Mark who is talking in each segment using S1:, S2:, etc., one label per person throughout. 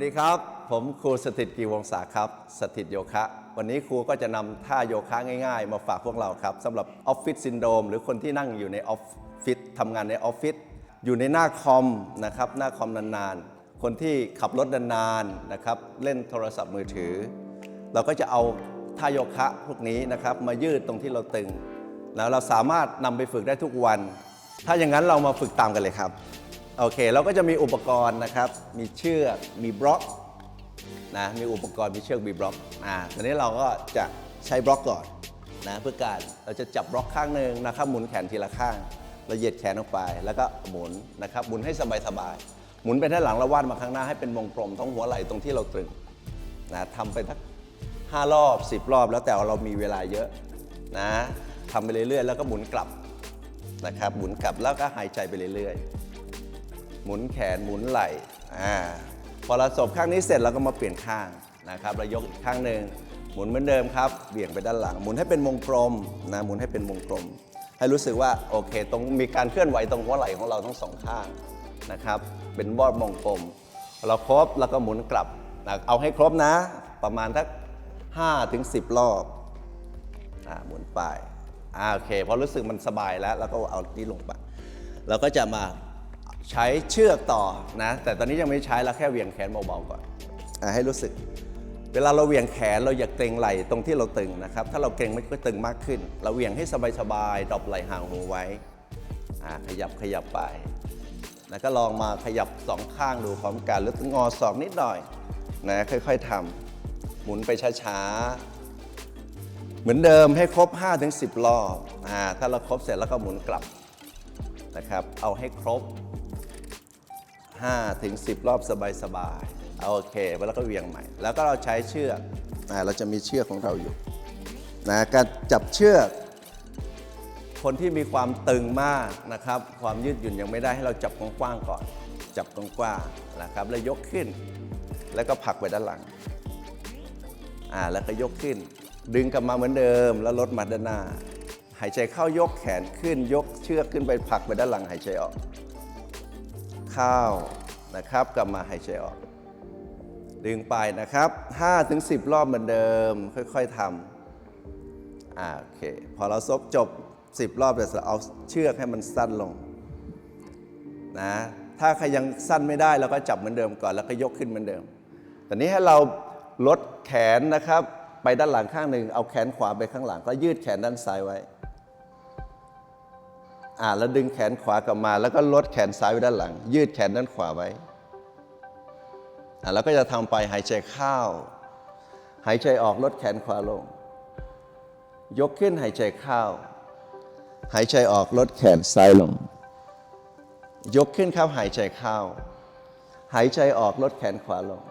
S1: วัสดีครับ ผมครูสถิตกีวงศาครับ สถิตโยคะ วันนี้ครูก็จะนำท่าโยคะง่ายๆ มาฝากพวกเราครับสำหรับออฟฟิศซินโดรมหรือคนที่นั่งอยู่ในออฟฟิศทำงานในออฟฟิศอยู่ในหน้าคอมนะครับหน้าคอมนานๆ คนที่ขับรถนานๆนะครับเล่นโทรศัพท์มือถือ เราก็จะเอาท่าโยคะพวกนี้นะครับมายืดตรงที่เราตึง แล้วเราสามารถนำไปฝึกได้ทุกวัน ถ้าอย่างนั้นเรามาฝึกตามกันเลยครับ โอเค เราก็จะมีอุปกรณ์นะครับ มีเชือกมีบล็อกนะมีอุปกรณ์มีเชือกมีบล็อกอ่าตอนนี้เราก็จะใช้บล็อกก่อนนะเพื่อการเราจะจับบล็อกข้างหนึ่งนะครับหมุนแขนทีละข้างเราเหยียดแขนออกไปแล้วก็หมุนนะครับหมุนให้สบายๆหมุนไปด้านหลังแล้ววาดมาข้างหน้าให้เป็นวงกลมตรงหัวไหล่ตรงที่เราตรึงนะทำไปสักห้ารอบสิบรอบ แล้วแต่เรามีเวลาเยอะนะทำไปเรื่อยๆ แล้วก็หมุนกลับนะครับหมุนกลับแล้วก็หายใจไปเรื่อยๆ หมุนแขนหมุนไหล่อ่าพอเราจบข้างนี้เสร็จเราก็มาเปลี่ยนข้างนะครับเรายกอีกข้างหนึ่งหมุนเหมือนเดิมครับเบี่ยงไปด้านหลัง หมุนให้เป็นวงกลมนะหมุนให้เป็นวงกลม ให้รู้สึกว่าโอเค ตรงมีการเคลื่อนไหวตรงหัวไหล่ของเราทั้งสองข้างนะครับเป็นบอดวงกลม เราครบแล้วก็หมุนกลับนะเอาให้ครบนะ ประมาณทัก5ถึง10 รอบอ่าหมุนไปอ่าโอเคพอรู้สึกมันสบายแล้ว แล้วก็เอาที่ลงไปเราก็จะมา ใช้เชือกต่อนะ แต่ตอนนี้ยังไม่ใช้เราแค่เหวี่ยงแขนเบาๆก่อนอให้รู้สึก เวลาเราเหวี่ยงแขนเราอย่าเกรงไหล่ตรงที่เราตึงนะครับ ถ้าเราเกรงมันก็ตึงมากขึ้น เราเหวี่ยงให้สบายๆดรอปไหล่ห่างหูไว้ขยับขยับไปแล้วก็ลองมาขยับสองข้างดูพร้อมกันหรืองอศอกนิดหน่อยนะค่อยๆทำหมุนไปช้าๆ เหมือนเดิมให้ครบ 5-10 รอบอ่าถ้าเราครบเสร็จแล้วก็หมุนกลับนะครับ เอาให้ครบ 5-10 รอบสบายๆเอาโอเค แล้วก็เวียงใหม่ แล้วก็เราใช้เชือกอ่าเราจะมีเชือกของเราอยู่นะการจับเชือก คนที่มีความตึงมากนะครับ ความยืดหยุ่นยังไม่ได้ให้เราจับกว้างๆก่อน จับกว้างๆนะครับ แล้วยกขึ้น แล้วก็ผลักไปด้านหลังอ่าแล้วก็ยกขึ้น ดึงกลับมาเหมือนเดิม แล้วลดมาด้านหน้า หายใจเข้ายกแขนขึ้นยกเชือกขึ้นไปผลักไปด้านหลังหายใจออก ข้านะครับกลับมาหายใจออก ดึงไปนะครับ5ถึง10 รอบเหมือนเดิม ค่อยๆทำอ่าโอเค พอเราซบจบ 10 รอบเดี๋ยวเราเอาเชือกให้มันสั้นลงนะถ้าใครยังสั้นไม่ได้เราก็จับเหมือนเดิมก่อนแล้วก็ยกขึ้นเหมือนเดิมตอนนี้ให้เราลดแขนนะครับ ไปด้านหลังข้างหนึ่งเอาแขนขวาไปข้างหลัง ก็ยืดแขนด้านซ้ายไว้ อ่าแล้วดึงแขนขวากลับมา แล้วก็ลดแขนซ้ายไว้ด้านหลัง ยืดแขนด้านขวาไว้อ่าแล้วก็จะทำไปหายใจเข้าหายใจออกลดแขนขวาลง ยกขึ้นหายใจเข้าหายใจออกลดแขนซ้ายลง ยกขึ้นครับหายใจเข้าหายใจออกลดแขนขวาลง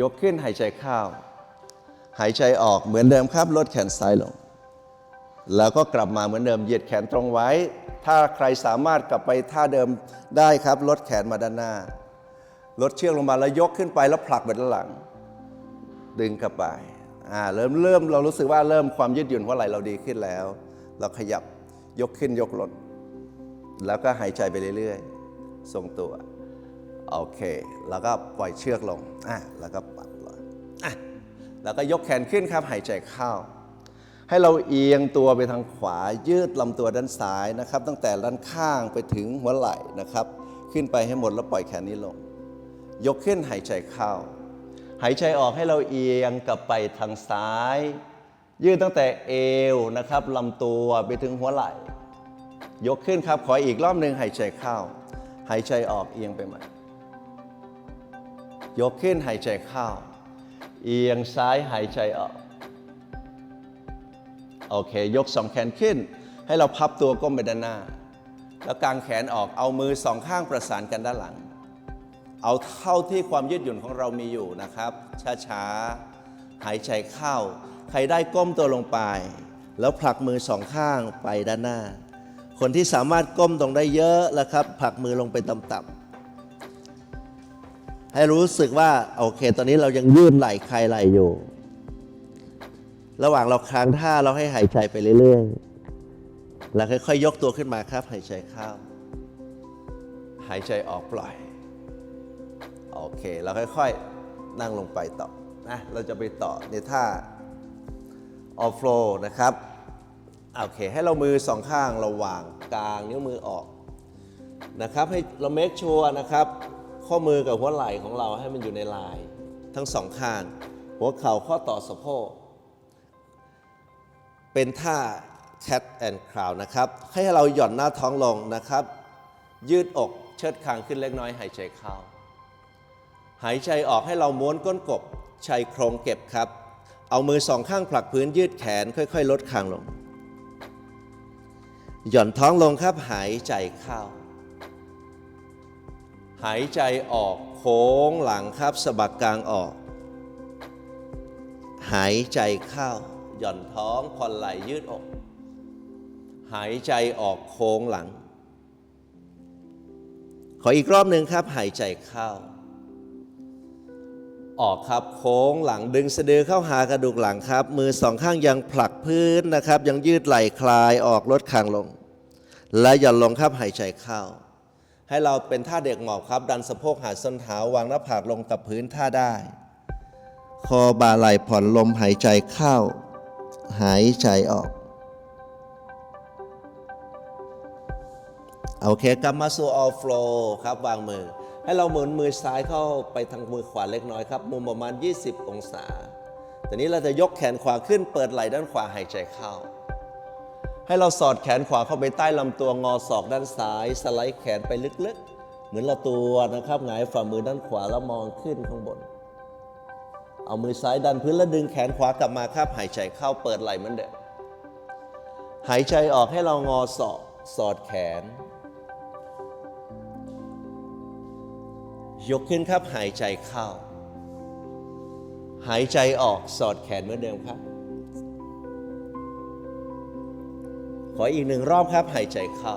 S1: ยกขึ้นหายใจเข้าหายใจออกเหมือนเดิมครับลดแขนซ้ายลง แล้วก็กลับมาเหมือนเดิมเหยียดแขนตรงไว้ ถ้าใครสามารถกลับไปท่าเดิมได้ครับ ลดแขนมาด้านหน้า ลดเชือกลงมาแล้วยกขึ้นไปแล้วผลักไปด้านหลัง ดึงกลับไปอ่าเริ่มเริ่มเรารู้สึกว่าเริ่มความยืดหยุ่นหัวไหล่เราดีขึ้นแล้ว เราขยับยกขึ้นยกลงแล้วก็หายใจไปเรื่อยๆ ทรงตัว โอเค แล้วก็ปล่อยเชือกลงอะแล้วก็ปัดลอยอะแล้วก็ยกแขนขึ้นครับหายใจเข้า ให้เราเอียงตัวไปทางขวา ยืดลำตัวด้านซ้ายนะครับ ตั้งแต่ด้านข้างไปถึงหัวไหล่นะครับ ขึ้นไปให้หมดแล้วปล่อยแขนนี้ลง ยกขึ้นหายใจเข้า หายใจออกให้เราเอียงกลับไปทางซ้าย ยืดตั้งแต่เอวนะครับลำตัวไปถึงหัวไหล่ ยกขึ้นครับขออีกรอบหนึ่งหายใจเข้า หายใจออกเอียงไปใหม่ยกขึ้นหายใจเข้า เอียงซ้ายหายใจออก โอเค ยกสองแขนขึ้น ให้เราพับตัวก้มไปด้านหน้า แล้วกางแขนออกเอามือสองข้างประสานกันด้านหลัง เอาเท่าที่ความยืดหยุ่นของเรามีอยู่นะครับ ช้าๆ หายใจเข้า ใครได้ก้มตัวลงไป แล้วผลักมือสองข้างไปด้านหน้า คนที่สามารถก้มตรงได้เยอะแล้วครับ ผลักมือลงไปต่ำๆให้รู้สึกว่า โอเค ตอนนี้เรายังยืดไหล่ใครไหล่อยู่ ระหว่างเราค้างท่าเราให้หายใจไปเรื่อยๆ แล้วค่อยๆยกตัวขึ้นมาครับ หายใจเข้า หายใจออกปล่อย โอเค เราค่อยๆนั่งลงไปต่อนะ เราจะไปต่อในท่า off flow นะครับ โอเค ให้เรามือสองข้างเราวางกลางนิ้วมือออกนะครับ ให้เราเมคชัวร์นะครับ ข้อมือกับหัวไหล่ของเราให้มันอยู่ในลาย ทั้งสองข้าง หัวเข่าข้อต่อสะโพก เป็นท่า cat and crow นะครับ ให้เราหย่อนหน้าท้องลงนะครับ ยืดอกเชิดคางขึ้นเล็กน้อยหายใจเข้า หายใจออกให้เราม้วนก้นกบชัยโครงเก็บครับ เอามือสองข้างผลักพื้นยืดแขนค่อย ๆ ลดคางลง หย่อนท้องลงครับหายใจเข้า หายใจออกโค้งหลังครับสะบักกลางออก หายใจเข้า หย่อนท้องผ่อนไหลยืดอก หายใจออกโค้งหลัง ขออีกรอบหนึ่งครับ หายใจเข้า ออกครับโค้งหลังดึงสะดือเข้าหากระดูกหลังครับ มือสองข้างยังผลักพื้นนะครับ ยังยืดไหล่คลายออกลดคางลง และหย่อนลงครับหายใจเข้าให้เราเป็นท่าเด็กหมอบครับ ดันสะโพกหาส้นเท้าวางหน้าผากลงกับพื้นท่าได้ คอบ่าไหล่ผ่อนลมหายใจเข้า หายใจออก โอเคกลับมาสู่ all flow ครับ วางมือ ให้เราหมุนมือซ้ายเข้าไปทางมือขวาเล็กน้อยครับ มุมประมาณ 20 องศาตอนนี้เราจะยกแขนขวาขึ้นเปิดไหล่ด้านขวาหายใจเข้า ให้เราสอดแขนขวาเข้าไปใต้ลำตัวงอศอกด้านซ้าย สไลด์แขนไปลึกๆ เหมือนเราตัวนะครับหงายฝ่ามือด้านขวาแล้วมองขึ้นข้างบน เอามือซ้ายดันพื้นแล้วดึงแขนขวากลับมาครับ หายใจเข้าเปิดไหล่เหมือนเดิม หายใจออกให้เรางอศอกสอดแขน ยกขึ้นครับหายใจเข้า หายใจออกสอดแขนเหมือนเดิมครับ ขออีกหนึ่งรอบครับหายใจเข้า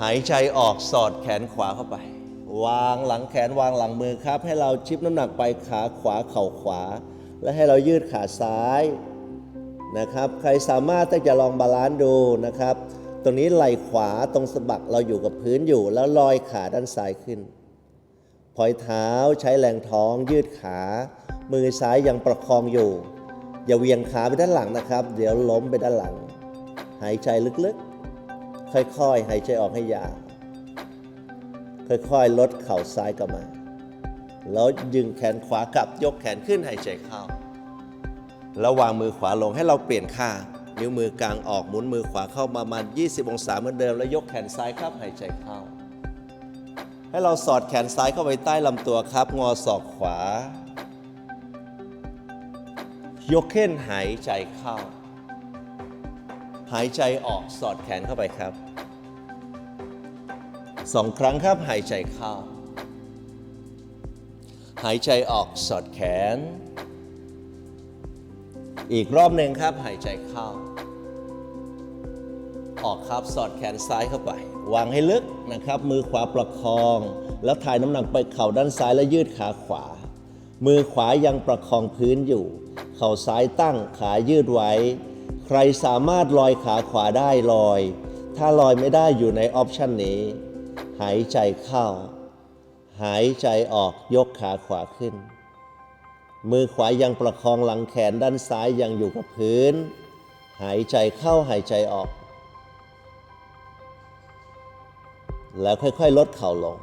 S1: หายใจออกสอดแขนขวาเข้าไป วางหลังแขนวางหลังมือครับ ให้เราชิปน้ำหนักไปขาขวาเข่าขวา และให้เรายืดขาซ้ายนะครับ ใครสามารถที่จะลองบาลานซ์ดูนะครับ ตรงนี้ไหล่ขวาตรงสะบักเราอยู่กับพื้นอยู่ แล้วลอยขาด้านซ้ายขึ้นพอยเท้าใช้แรงท้องยืดขา มือซ้ายยังประคองอยู่ อย่าเวียงขาไปด้านหลังนะครับ เดี๋ยวล้มไปด้านหลัง หายใจลึกๆ ค่อยๆ หายใจออกให้ยาว ค่อยๆ ลดเข่าซ้ายกลับมา แล้วยึงแขนขวากลับยกแขนขึ้นหายใจเข้า แล้ววางมือขวาลงให้เราเปลี่ยนข้างนิ้วมือกลางออกหมุนมือขวาเข้ามาประมาณ20 องศาเหมือนเดิม แล้วยกแขนซ้ายครับหายใจเข้า ให้เราสอดแขนซ้ายเข้าไปใต้ลำตัวครับ งอศอกขวา ยกเข้นหายใจเข้า หายใจออกสอดแขนเข้าไปครับ สองครั้งครับหายใจเข้า หายใจออกสอดแขน อีกรอบหนึ่งครับหายใจเข้า ออกครับสอดแขนซ้ายเข้าไป วางให้ลึกนะครับ มือขวาประคอง แล้วถ่ายน้ำหนักไปเข่าด้านซ้ายแล้วยืดขาขวา มือขวายังประคองพื้นอยู่ เข่าซ้ายตั้งขายืดไว้ ใครสามารถลอยขาขวาได้ลอยถ้าลอยไม่ได้อยู่ในออปชันนี้ หายใจเข้า หายใจออกยกขาขวาขึ้น มือขวายังประคองหลังแขนด้านซ้ายยังอยู่กับพื้น หายใจเข้าหายใจออก แล้วค่อยๆ ลดเข่าลง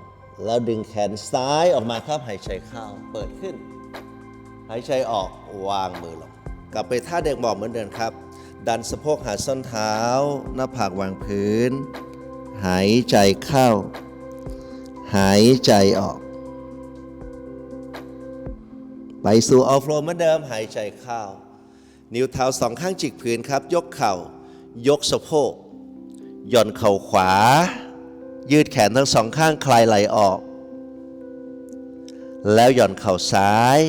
S1: แล้วดึงแขนซ้ายออกมาครับหายใจเข้าเปิดขึ้น หายใจออกวางมือลง กลับไปท่าเด็กหมอบเหมือนเดิมครับ ดันสะโพกหาส้นเท้า หน้าผากวางพื้นหายใจเข้า หายใจออก ไปสู่ออฟโรเหมือนเดิมหายใจเข้า นิ้วเท้าสองข้างจิกพื้นครับ ยกเข่า ยกสะโพกย่อนเข่าขวา ยืดแขนทั้งสองข้างคลายไหลออก แล้วหย่อนเข่าซ้าย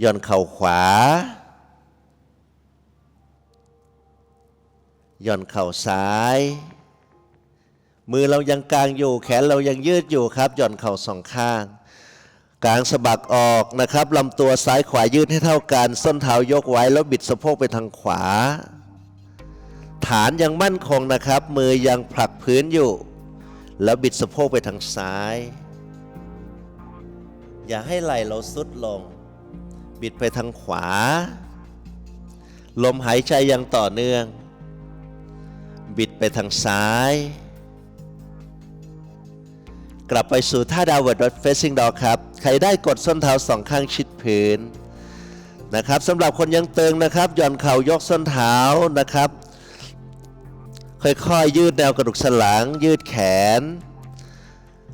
S1: หย่อนเข่าขวาหย่อนเข่าซ้าย มือเรายังกางอยู่ แขนเรายังยืดอยู่ครับ หย่อนเข่าสองข้างกางสะบักออกนะครับลำตัวซ้ายขวายืดให้เท่ากัน ส้นเท้ายกไว้แล้วบิดสะโพกไปทางขวา ฐานยังมั่นคงนะครับ มือยังผลักพื้นอยู่
S2: แล้วบิดสะโพกไปทางซ้าย อย่าให้ไหล่เราสุดลง บิดไปทางขวา ลมหายใจย่างต่อเนื่อง บิดไปทางซ้าย กลับไปสู่ท่าดาวเวิร์ดเฟสซิ่งดอครับ ใครได้กดส้นเท้าสองข้างชิดพื้นนะครับสำหรับคนยังตึงนะครับหย่อนเข่ายกส้นเท้านะครับ ค่อยๆยืดแนวกระดูกสันหลัง ยืดแขน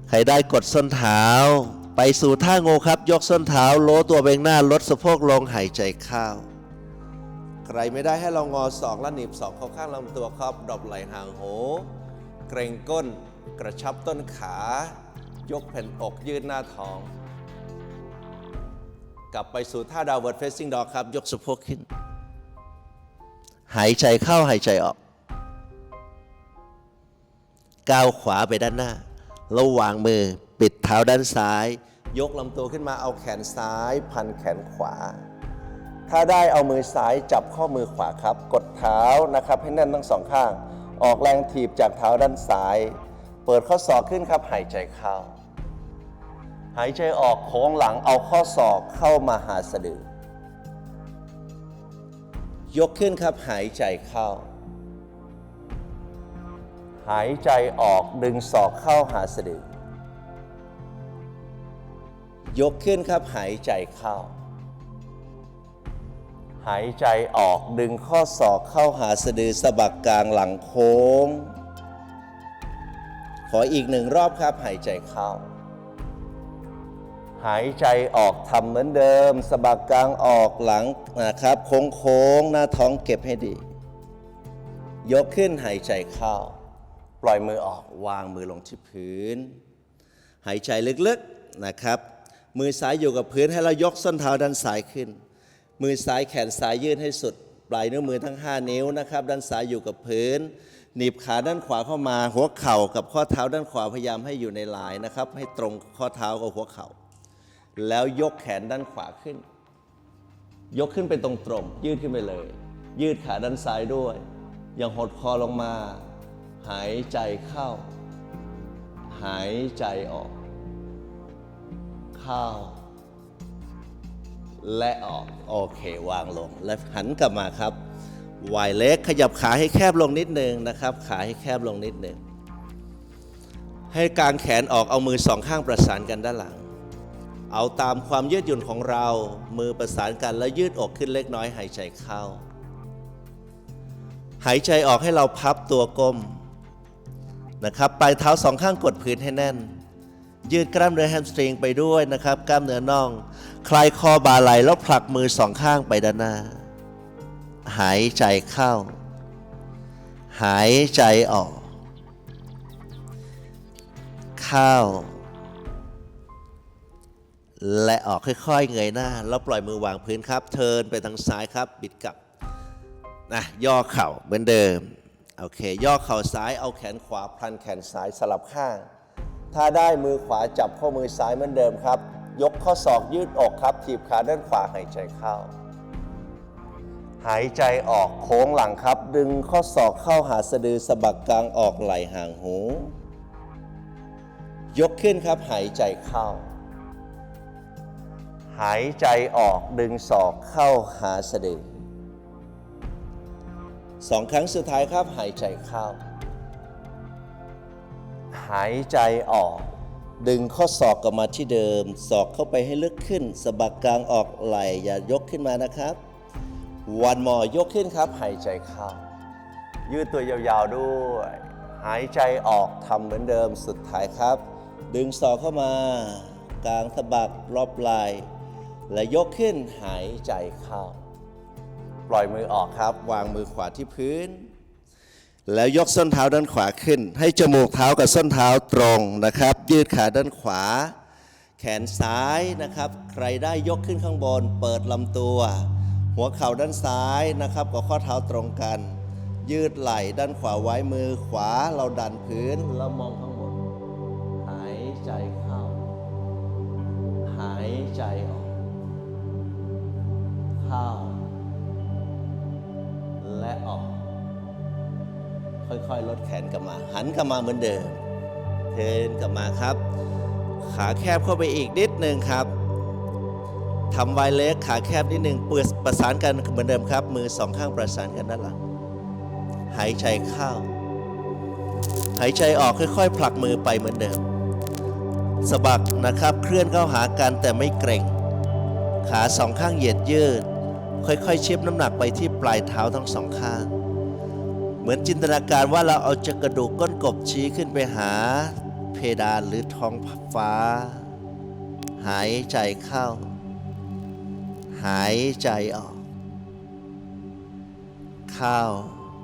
S2: ใครได้กดส้นเท้า ไปสู่ท่างูครับ ยกส้นเท้าโล้ตัวเบงหน้าลดสะโพกลงหายใจเข้าใครไม่ได้ให้เรางอศอกและหนีบศอกเข้าข้างลำตัวครับดรอปไหล่ห่างหูเกรงก้นกระชับต้นขา ยกแผ่นอกยืดหน้าท้อง กลับไปสู่ท่าดาวเวิร์ดเฟสซิ่งดอครับ ยกสะโพกขึ้น หายใจเข้าหายใจออก ก้าวขวาไปด้านหน้า ระหว่างมือปิดเท้าด้านซ้าย ยกลำตัวขึ้นมาเอาแขนซ้าย พันแขนขวา ถ้าได้เอามือซ้ายจับข้อมือขวาครับ กดเท้านะครับให้แน่นทั้งสองข้าง ออกแรงถีบจากเท้าด้านซ้ายเปิดข้อศอกขึ้นครับ หายใจเข้า หายใจออกโค้งหลังเอาข้อศอกเข้ามาหาสะดือยกขึ้นครับหายใจเข้า หายใจออกดึงศอกเข้าหาสะดือยกขึ้นครับหายใจเข้า หายใจออกดึงข้อศอกเข้าหาสะดือสะบักกลางหลังโค้ง ขออีกหนึ่งรอบครับหายใจเข้า หายใจออกทำเหมือนเดิมสะบักกลางออกหลังนะครับ โค้งโค้งๆหน้าท้องเก็บให้ดี ยกขึ้นหายใจเข้า ปล่อยมือออกวางมือลงที่พื้น หายใจลึกๆนะครับ มือซ้ายอยู่กับพื้นให้เรายกส้นเท้าด้านซ้ายขึ้น มือซ้ายแขนซ้ายยืดให้สุด ปลายนิ้วมือทั้ง 5 นิ้วนะครับ ด้านซ้ายอยู่กับพื้นหนีบขาด้านขวาเข้ามาหัวเข่ากับข้อเท้าด้านขวาพยายามให้อยู่ในลายนะครับ ให้ตรงข้อเท้ากับหัวเข่า แล้วยกแขนด้านขวาขึ้น ยกขึ้นไปตรงๆยืดขึ้นไปเลย ยืดขาด้านซ้ายด้วยยังหดคอลงมา หายใจเข้า หายใจออก เข้า และออกโอเควางลง แล้วหันกลับมาครับวายเล็กขยับขาให้แคบลงนิดนึงนะครับ ขาให้แคบลงนิดนึงให้กางแขนออกเอามือสองข้างประสานกันด้านหลัง เอาตามความยืดหยุ่นของเรา มือประสานกันแล้วยืดอกขึ้นเล็กน้อยหายใจเข้า หายใจออกให้เราพับตัวก้มนะครับ ปลายเท้าสองข้างกดพื้นให้แน่น ยืดกล้ามเนื้อแฮมสตริงไปด้วยนะครับ กล้ามเนื้อน่อง คลายคอบ่าไหลแล้วผลักมือสองข้างไปด้านหน้า หายใจเข้า หายใจออก เข้า และออกค่อยๆ เงยหน้า แล้วปล่อยมือวางพื้นครับ เทินไปทางซ้ายครับ บิดกลับนะย่อเข่าเหมือนเดิม โอเค ย่อเข่าซ้ายเอาแขนขวาพลันแขนซ้ายสลับข้าง ถ้าได้มือขวาจับข้อมือซ้ายเหมือนเดิมครับ ยกข้อศอกยืดอกครับ ถีบขาด้านขวาหายใจเข้า หายใจออกโค้งหลังครับ ดึงข้อศอกเข้าหาสะดือสะบักกลางออกไหล่ห่างหู ยกขึ้นครับหายใจเข้า หายใจออกดึงศอกเข้าหาสะดือสองครั้งสุดท้ายครับหายใจเข้า หายใจออก ดึงข้อศอกกลับมาที่เดิม ศอกเข้าไปให้ลึกขึ้นสะบักกลางออกไหลอย่ายกขึ้นมานะครับวันมอยกขึ้นครับ หายใจเข้า ยืดตัวยาวๆด้วย หายใจออกทำเหมือนเดิมสุดท้ายครับ ดึงศอกเข้ามากลางสะบักรอบไหล่ และยกขึ้นหายใจเข้า ปล่อยมือออกครับ วางมือขวาที่พื้น แล้วยกส้นเท้าด้านขวาขึ้น ให้จมูกเท้ากับส้นเท้าตรงนะครับ ยืดขาด้านขวา แขนซ้ายนะครับ ใครได้ยกขึ้นข้างบน เปิดลำตัว หัวเข่าด้านซ้ายนะครับกับข้อเท้าตรงกัน ยืดไหล่ด้านขวาไว้มือขวาเราดันพื้นแล้วมองข้างบน หายใจเข้า หายใจออก เข้า และออก ค่อยๆ ลดแขนกลับมา หันกลับมาเหมือนเดิม เทินกลับมาครับ ขาแคบเข้าไปอีกนิดหนึ่งครับทำไวเล็กขาแคบนิดหนึ่งเปิดประสานกันเหมือนเดิมครับ มือสองข้างประสานกันด้านหลัง หายใจเข้า หายใจออกค่อยๆ ผลักมือไปเหมือนเดิมสะบักนะครับ เคลื่อนเข้าหากันแต่ไม่เกร็ง ขาสองข้างเหยียดยืด ค่อยๆเชิบน้ำหนักไปที่ปลายเท้าทั้งสองข้าง เหมือนจินตนาการว่าเราเอาจะกระดูกก้นกบชี้ขึ้นไปหา เพดานหรือท้องฟ้า หายใจเข้า หายใจออก เข้า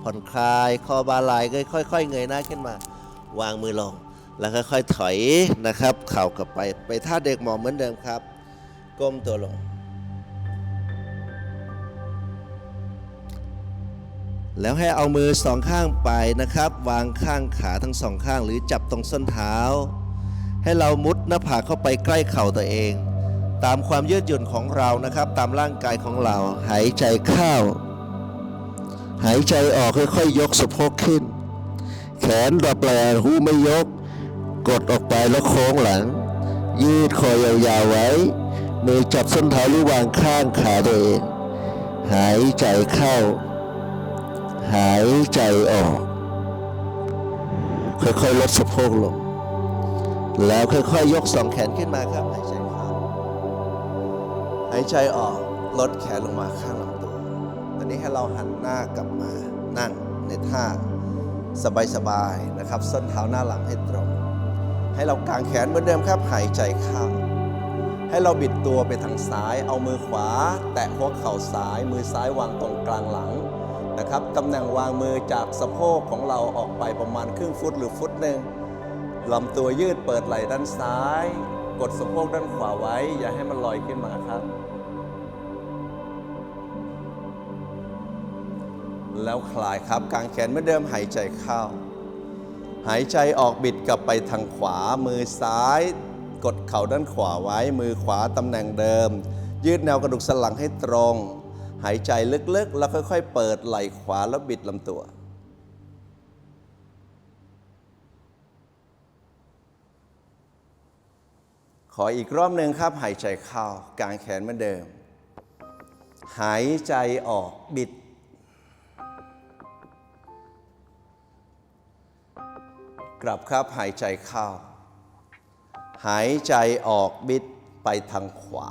S2: ผ่อนคลายคอบาไหลายค่อยๆเงยหน้าขึ้นมา วางมือลงแล้วค่อยๆถอยนะครับ เข่ากลับไปไปท่าเด็กหมอเหมือนเดิมครับ ก้มตัวลง แล้วให้เอามือสองข้างไปนะครับ วางข้างขาทั้งสองข้าง หรือจับตรงส้นเท้า ให้เรามุดหน้าผากเข้าไปใกล้เข่าตัวเอง ตามความยืดหยุ่นของเรานะครับ ตามร่างกายของเรา หายใจเข้า หายใจออกค่อยๆยกสะโพกขึ้น แขนดับแปลหูไม่ยก กดออกไปแล้วโค้งหลัง ยืดคอยาวๆไว้ มือจับส้นเท้าหรือวางข้างขาตัวเอง หายใจเข้า หายใจออก ค่อยๆลดสะโพกลง แล้วค่อยๆยกสองแขนขึ้นมาครับ หายใจเข้าหายใจออกลดแขนลงมาข้างลำตัวตอนนี้ให้เราหันหน้ากลับมานั่งในท่าสบายๆนะครับ ส้นเท้าหน้าหลังให้ตรง ให้เรากางแขนเหมือนเดิมครับ หายใจเข้าให้เราบิดตัวไปทางซ้าย เอามือขวา แตะหัวเข่าซ้าย มือซ้ายวางตรงกลางหลัง นะครับตำแหน่งวางมือจากสะโพกของเราออกไปประมาณครึ่งฟุตหรือฟุตหนึ่งลำตัวยืดเปิดไหล่ด้านซ้าย กดสะโพกด้านขวาไว้ อย่าให้มันลอยขึ้นมาครับ แล้วคลายครับกางแขนเหมือนเดิมหายใจเข้า หายใจออกบิดกลับไปทางขวามือซ้าย กดเข่าด้านขวาไว้ มือขวาตำแหน่งเดิม ยืดแนวกระดูกสันหลังให้ตรง หายใจลึกๆ แล้วค่อยๆ เปิดไหล่ขวาแล้วบิดลำตัว ขออีกรอบหนึ่งครับ หายใจเข้ากางแขนเหมือนเดิม หายใจออกบิด กลับครับหายใจเข้า หายใจออกบิดไปทางขวา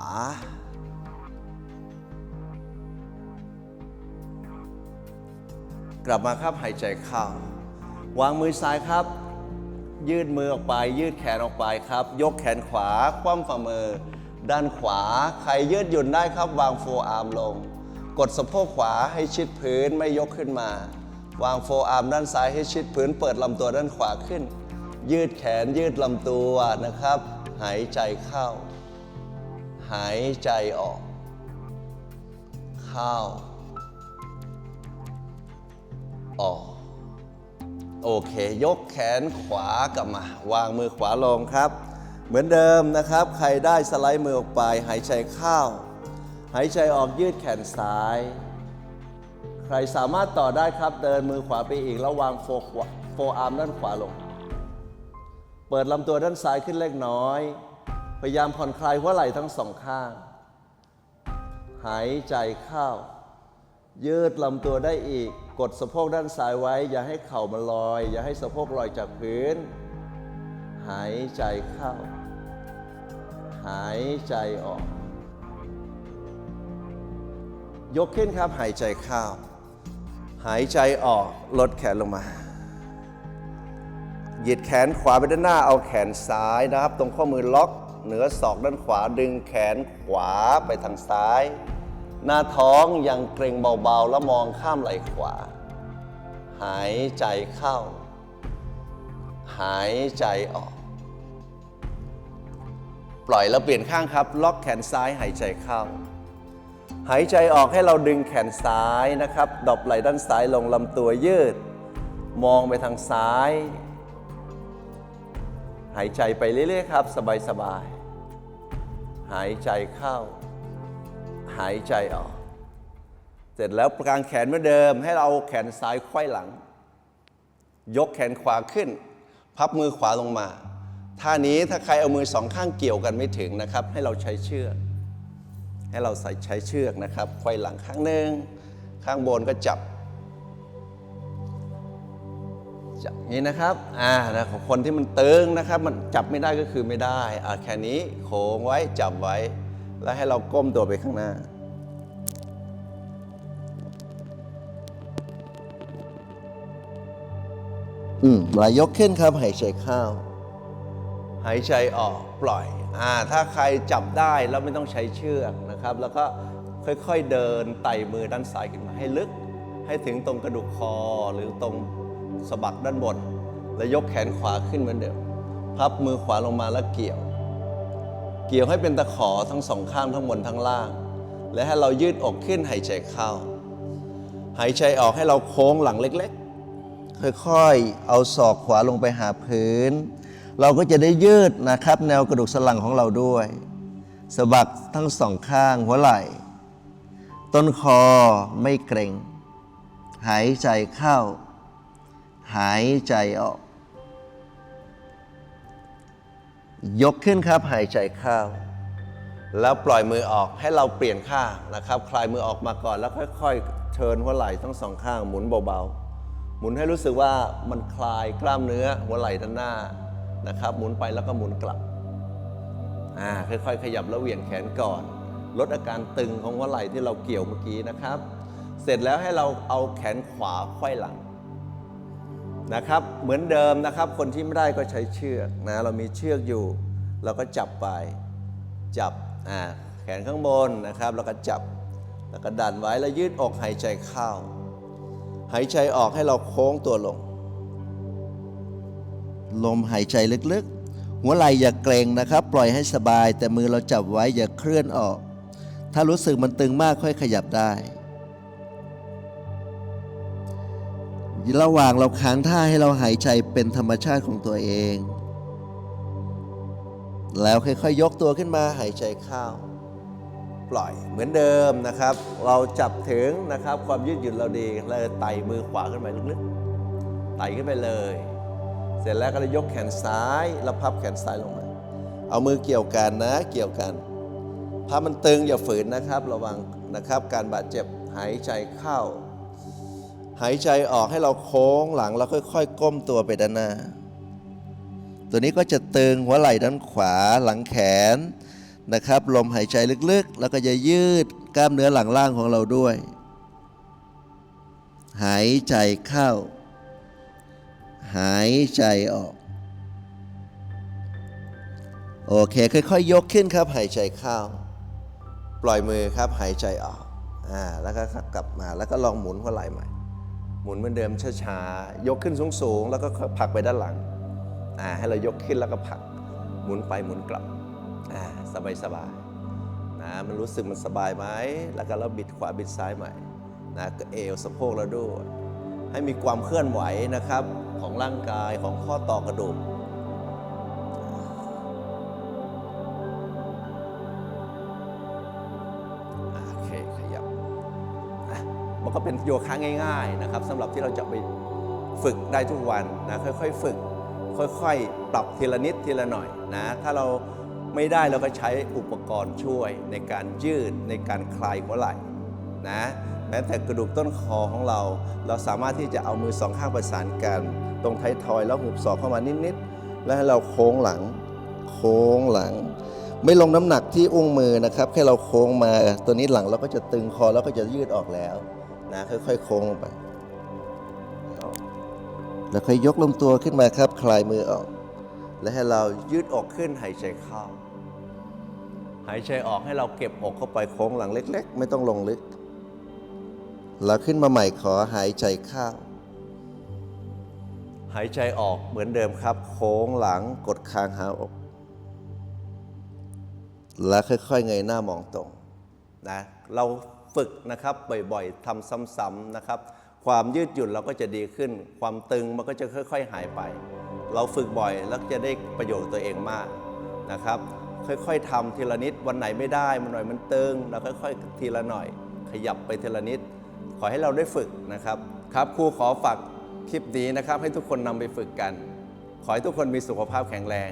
S2: กลับมาครับหายใจเข้าวางมือซ้ายครับ ยืดมือออกไป ยืดแขนออกไปครับ ยกแขนขวา คว่ำฝ่ามือ ด้านขวา ใครยืดหยุ่นได้ครับ วางโฟอาร์มลง กดสะโพกขวาให้ชิดพื้นไม่ยกขึ้นมา วางโฟอาร์มด้านซ้ายให้ชิดพื้น เปิดลำตัวด้านขวาขึ้น ยืดแขนยืดลำตัวนะครับ หายใจเข้า หายใจออก เข้า ออกโอเค ยกแขนขวากลับมาวางมือขวาลงครับ เหมือนเดิมนะครับ ใครได้สไลด์มือออกไป หายใจเข้า หายใจออกยืดแขนซ้าย ใครสามารถต่อได้ครับ เดินมือขวาไปอีกแล้ววางโฟโฟอาร์มด้านขวาลง เปิดลำตัวด้านซ้ายขึ้นเล็กน้อย พยายามผ่อนคลายหัวไหล่ทั้งสองข้าง หายใจเข้า ยืดลำตัวได้อีก กดสะโพกด้านซ้ายไว้ อย่าให้เข่ามันลอย อย่าให้สะโพกลอยจากพื้น หายใจเข้า หายใจออก ยกขึ้นครับหายใจเข้า หายใจออกลดแขนลงมาเหยียดแขนขวาไปด้านหน้าเอาแขนซ้ายนะครับ ตรงข้อมือล็อก เหนือศอกด้านขวาดึงแขนขวาไปทางซ้าย หน้าท้องยังเกรงเบาๆ แล้วมองข้ามไหล่ขวา หายใจเข้า หายใจออก ปล่อยแล้วเปลี่ยนข้างครับ ล็อกแขนซ้ายหายใจเข้า หายใจออกให้เราดึงแขนซ้ายนะครับดอปไหล่ด้านซ้ายลงลำตัวยืด มองไปทางซ้าย หายใจไปเรื่อยๆครับ สบายๆหายใจเข้า หายใจออก เสร็จแล้วกางแขนเหมือนเดิม ให้เราแขนซ้ายไขว้หลัง ยกแขนขวาขึ้น พับมือขวาลงมา
S1: ท่านี้ถ้าใครเอามือสองข้างเกี่ยวกันไม่ถึงนะครับ ให้เราใช้เชือก ให้เราใส่ใช้เชือกนะครับไขว้หลังข้างหนึ่งข้างบนก็จับจับนี้นะครับ อ่านะของคนที่มันตึงนะครับ มันจับไม่ได้ก็คือไม่ได้ อ่าแค่นี้โค้งไว้จับไว้ แล้วให้เราก้มตัวไปข้างหน้า
S2: อืมไหลยกขึ้นครับ หายใจเข้า
S1: หายใจออกปล่อย อ่า ถ้าใครจับได้แล้วไม่ต้องใช้เชือกนะครับ แล้วก็ค่อยๆเดินไต่มือด้านซ้ายขึ้นมาให้ลึก ให้ถึงตรงกระดูกคอหรือตรงสะบักด้านบน แล้วยกแขนขวาขึ้นเหมือนเดิม พับมือขวาลงมาแล้วเกี่ยว เกี่ยวให้เป็นตะขอทั้งสองข้างทั้งบนทั้งล่าง และให้เรายืดอกขึ้นหายใจเข้า หายใจออกให้เราโค้งหลังเล็กๆ
S2: ค่อยๆ เอาศอกขวาลงไปหาพื้น เราก็จะได้ยืดนะครับ แนวกระดูกสันหลังของเราด้วย สะบักทั้งสองข้างหัวไหล่ ต้นคอไม่เกร็ง หายใจเข้า หายใจออก ยกขึ้นครับหายใจเข้า
S1: แล้วปล่อยมือออกให้เราเปลี่ยนข้างนะครับ คลายมือออกมาก่อนแล้วค่อยๆเทิร์นหัวไหล่ทั้งสองข้างหมุนเบาๆ หมุนให้รู้สึกว่ามันคลายกล้ามเนื้อหัวไหล่ด้านหน้านะครับ หมุนไปแล้วก็หมุนกลับอ่าค่อยๆ ขยับแล้วเหวี่ยงแขนก่อน ลดอาการตึงของหัวไหล่ที่เราเกี่ยวเมื่อกี้นะครับ เสร็จแล้วให้เราเอาแขนขวาไขว้หลัง นะครับ เหมือนเดิมนะครับ คนที่ไม่ได้ก็ใช้เชือกนะ เรามีเชือกอยู่ เราก็จับไป จับ อ่า แขนข้างบนนะครับ แล้วก็จับ แล้วก็ดันไว้ แล้วยืดอกหายใจเข้า หายใจออกให้เราโค้งตัวลง
S2: ลมหายใจลึกๆ หัวไหล่อย่าเกรงนะครับ ปล่อยให้สบาย แต่มือเราจับไว้อย่าเคลื่อนออก ถ้ารู้สึกมันตึงมากค่อยขยับได้ ระหว่างเราค้างท่าให้เราหายใจเป็นธรรมชาติของตัวเอง แล้วค่อยๆยกตัวขึ้นมาหายใจเข้า
S1: ปล่อยเหมือนเดิมนะครับ เราจับถึงนะครับ ความยืดหยุ่นเราดีเลยไต่มือขวาขึ้นไปลึกๆไต่ขึ้นไปเลย เสร็จแล้วก็เลยยกแขนซ้ายแล้วพับแขนซ้ายลงมา เอามือเกี่ยวกันนะ เกี่ยวกันถ้ามันตึงอย่าฝืนนะครับ ระวังนะครับ การบาดเจ็บหายใจเข้า หายใจออกให้เราโค้งหลังแล้วค่อย ๆ ก้มตัวไปด้านหน้า
S2: ตัวนี้ก็จะตึงหัวไหล่ด้านขวาหลังแขนนะครับ ลมหายใจลึกๆ แล้วก็จะยืดกล้ามเนื้อหลังล่างของเราด้วย หายใจเข้า หายใจออก โอเค ค่อยๆ ยกขึ้นครับ หายใจเข้า
S1: ปล่อยมือครับ หายใจออก อ่า แล้วก็กลับมา แล้วก็ลองหมุนหัวไหล่ใหม่ มุนเหมือนเดิมช้าๆ ยกขึ้นสูงๆ แล้วก็ผลักไปด้านหลัง อ่า ให้เรายกขึ้นแล้วก็ผลัก หมุนไปหมุนกลับ อ่า สบายๆ นะ มันรู้สึกมันสบายไหม แล้วก็เราบิดขวาบิดซ้ายใหม่ นะก็เอวสะโพกเราด้วย ให้มีความเคลื่อนไหวนะครับ ของร่างกายของข้อต่อกระดูก มันก็เป็นโยคะง่ายๆนะครับสำหรับที่เราจะไปฝึกได้ทุกวันนะค่อยๆฝึก ค่อยๆ ปรับทีละนิดทีละหน่อยนะถ้าเราไม่ได้เราก็ใช้อุปกรณ์ช่วยในการยืดในการคลายหัวไหล่นะแม้แต่กระดูกต้นคอของเรา เราสามารถที่จะเอามือสองข้างประสานกัน ตรงไทยทอยแล้วหุบศอกเข้ามานิดๆแล้วให้เราโค้งหลัง
S2: โค้งหลัง ไม่ลงน้ำหนักที่อุ้งมือนะครับแค่เราโค้งมาตัวนี้หลังเราก็จะตึงคอแล้วก็จะยืดออกแล้ว นะค่อยๆโค้งลงไป แล้วค่อยยกลำตัวขึ้นมาครับ คลายมือออก
S1: และให้เรายืดอกขึ้นหายใจเข้า หายใจออกให้เราเก็บอกเข้าไปโค้งหลังเล็ก ๆ
S2: ไม่ต้องลงลึกแล้วขึ้นมาใหม่ขอหายใจเข้า
S1: หายใจออกเหมือนเดิมครับ โค้งหลังกดคางหาอก
S2: แล้วค่อยๆเงยหน้ามองตรง
S1: นะเรา ฝึกนะครับบ่อยๆทำซ้ำๆนะครับ ความยืดหยุ่นเราก็จะดีขึ้น ความตึงมันก็จะค่อย ๆ หายไป เราฝึกบ่อยแล้วจะได้ประโยชน์ตัวเองมากนะครับ ค่อยๆทำทีละนิดวันไหนไม่ได้มันหน่อยมันตึงเราค่อยๆทีละหน่อย ขยับไปทีละนิด ขอให้เราได้ฝึกนะครับครับครูขอฝากคลิปนี้นะครับให้ทุกคนนำไปฝึกกัน ขอให้ทุกคนมีสุขภาพแข็งแรง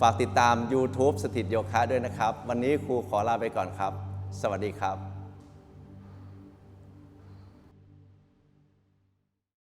S1: ฝากติดตาม YouTube สถิตโยคะด้วยนะครับ วันนี้ครูขอลาไปก่อนครับ สวัสดีครับ